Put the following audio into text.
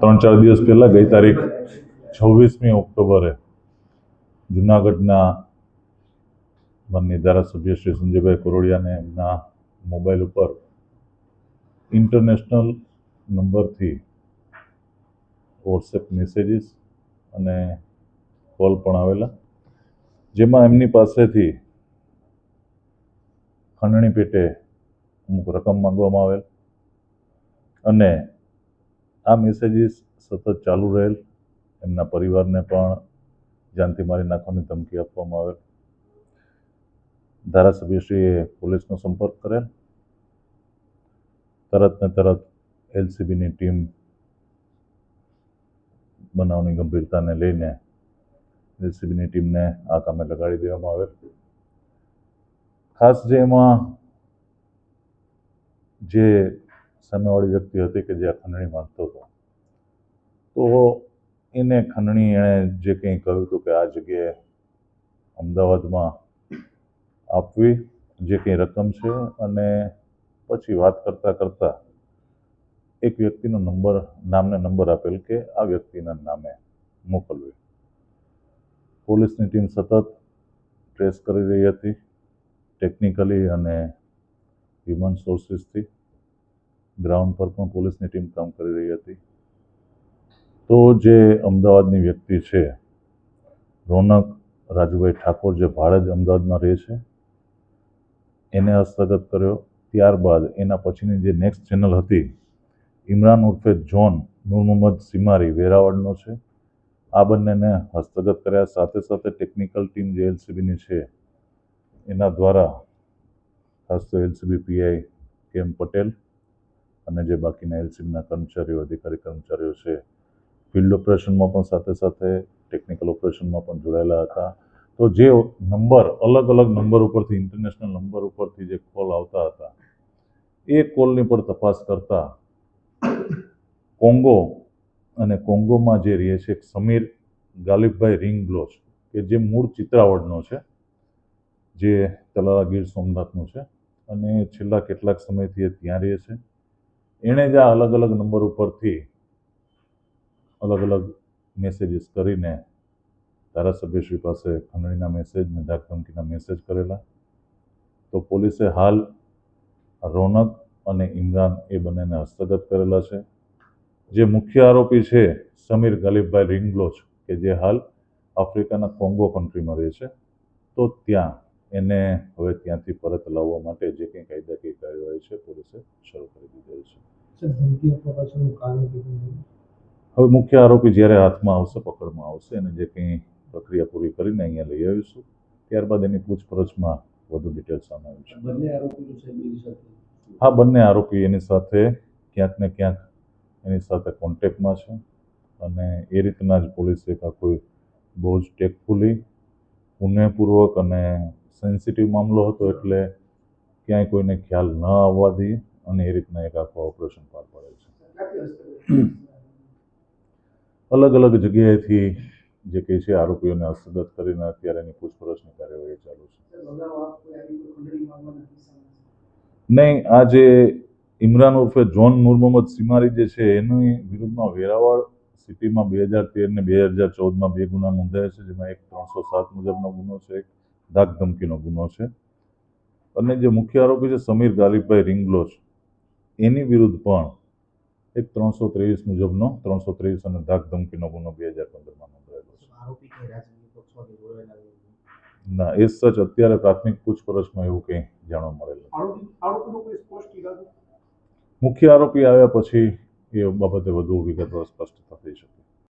ત્રણ ચાર દિવસ પહેલાં ગઈ તારીખ છવ્વીસમી ઓક્ટોબરે જુનાગઢના માનનીય ધારાસભ્ય શ્રી સંજયભાઈ કરોડિયાને એમના મોબાઈલ ઉપર ઇન્ટરનેશનલ નંબરથી વોટ્સએપ મેસેજીસ અને કોલ પણ આવેલા. જેમાં એમની પાસેથી ખંડણી પેટે અમુક રકમ માંગવામાં આવેલ અને આ મેસેજીસ સતત ચાલુ રહેલ. એમના પરિવારને પણ જાનથી મારી નાખવાની ધમકી આપવામાં આવેલ. ધારાસભ્યશ્રીએ પોલીસનો સંપર્ક કરેલ. તરત ને તરત એલસીબીની ટીમ બનાવની ગંભીરતાને લઈને એલસીબીની ટીમને આ કામે લગાડી દેવામાં આવેલ. ખાસ જે એમાં જે સામેવાળી વ્યક્તિ હતી કે જે આ ખંડણી માંગતો હતો. તો એને ખંડણી એણે જે કંઈ કહ્યું હતું કે આ જગ્યાએ અમદાવાદમાં આપવી, જે કંઈ રકમ છે અને પછી વાત કરતાં કરતાં એક વ્યક્તિનો નંબર, નામને નંબર આપેલ કે આ વ્યક્તિના નામે મોકલવી. પોલીસની ટીમ સતત ટ્રેસ કરી રહી હતી, ટેકનિકલી અને હ્યુમન સોર્સિસથી. ગ્રાઉન્ડ પર પણ પોલીસની ટીમ કામ કરી રહી હતી. તો જે અમદાવાદની વ્યક્તિ છે, રોનક રાજુભાઈ ઠાકોર જે ભાડે જ અમદાવાદમાં રહે છે, એને હસ્તગત કર્યો. ત્યારબાદ એના પછીની જે નેક્સ્ટ ચેનલ હતી, ઇમરાન ઉર્ફે જોન નૂર મોહમ્મદ સિમારી વેરાવળનો છે. આ બંનેને હસ્તગત કર્યા. સાથે સાથે ટેકનિકલ ટીમ જે એલસીબીની છે, એના દ્વારા ખાસ તો એલસીબી પીઆઈ કે એમ પટેલ અને જે બાકીના એલસીબીના કર્મચારીઓ, અધિકારી કર્મચારીઓ છે, ફિલ્ડ ઓપરેશનમાં પણ સાથે સાથે ટેકનિકલ ઓપરેશનમાં પણ જોડાયેલા હતા. તો જે નંબર, અલગ અલગ નંબર ઉપરથી, ઇન્ટરનેશનલ નંબર ઉપરથી જે કોલ આવતા હતા, એ કોલની પણ તપાસ કરતા કોંગો અને કોંગોમાં જે રહે છે સમીર ગાલિબભાઈ રીંગ બ્લોચ કે જે મૂળ ચિત્રાવડનો છે, જે તલાલા ગીર સોમનાથનું છે, અને છેલ્લા કેટલાક સમયથી એ ત્યાં રહે છે. એણે જ આ અલગ અલગ નંબર ઉપરથી અલગ અલગ મેસેજીસ કરીને ધારાસભ્યશ્રી પાસે ખંડણીના મેસેજ ને ધાકધમકીના મેસેજ કરેલા. તો પોલીસે હાલ રોનક અને ઇમરાન એ બંનેને હસ્તગત કરેલા છે. જે મુખ્ય આરોપી છે સમીર ગાલિબભાઈ રિંગલોચ કે જે હાલ આફ્રિકાના કોંગો કન્ટ્રીમાં રહે છે. તો ત્યાં એને હવે ત્યાંથી પરત લાવવા માટે જે કંઈ કાયદાકીય કાર્યવાહી છે પોલીસે શરૂ કરી દીધેલ છે. હવે મુખ્ય આરોપી જ્યારે હાથમાં આવશે પકડમાં આવશે અને જે કંઈ પ્રક્રિયા પૂરી કરીને અહીંયા લઈ આવીશું ત્યારબાદ એની પૂછપરછમાં વધુ ડિટેલ સામે આવી બંને આરોપીઓ છે બીજી સાથે? હા બંને આરોપી એની સાથે ક્યાંક ને ક્યાંક એની સાથે કોન્ટેક્ટમાં છે અને એ રીતના જ પોલીસે કોઈ બહુ જ ટેકફુલી પુણ્યપૂર્વક અને સેન્સિટિવ મામલો હતો એટલે ક્યાંય કોઈને ખ્યાલ ન આવવા દઈએ અને એ રીતના એક આખો ઓપરેશન પાર પાડે છે. અલગ અલગ જગ્યાએથી જે કહે છે આરોપીઓને હસ્તગત કરીને અત્યારે એની પૂછપરછની કાર્યવાહી ચાલુ છે. નહીં, આ જે ઇમરાન ઉર્ફે જોન નૂર મોહમ્મદ સિમારી જે છે, એની વિરુદ્ધમાં વેરાવળ સિટીમાં બે હજાર તેર ને બે હજાર ચૌદમાં બે ગુના નોંધાયા છે, જેમાં એક ત્રણસો સાત મુજબનો ગુનો છે, એક ધાક ધમકીનો ગુનો છે. અને જે મુખ્ય આરોપી છે સમીર ગાલિબભાઈ રિંગલોચ એની વિરુદ્ધ પણ એક ત્રણસો ત્રેવીસ મુજબનો ત્રણસો ત્રેવીસ અને ધાક ધમકીનો ગુનો બે હજાર પંદરમાં નોંધાયેલો છે? ના એ સચ અત્યારે પ્રાથમિક પૂછપરછમાં એવું કંઈ જાણવા મળેલ મુખ્ય આરોપી આવ્યા પછી એ બાબતે વધુ વિગતવાર સ્પષ્ટતા થઈ શકે.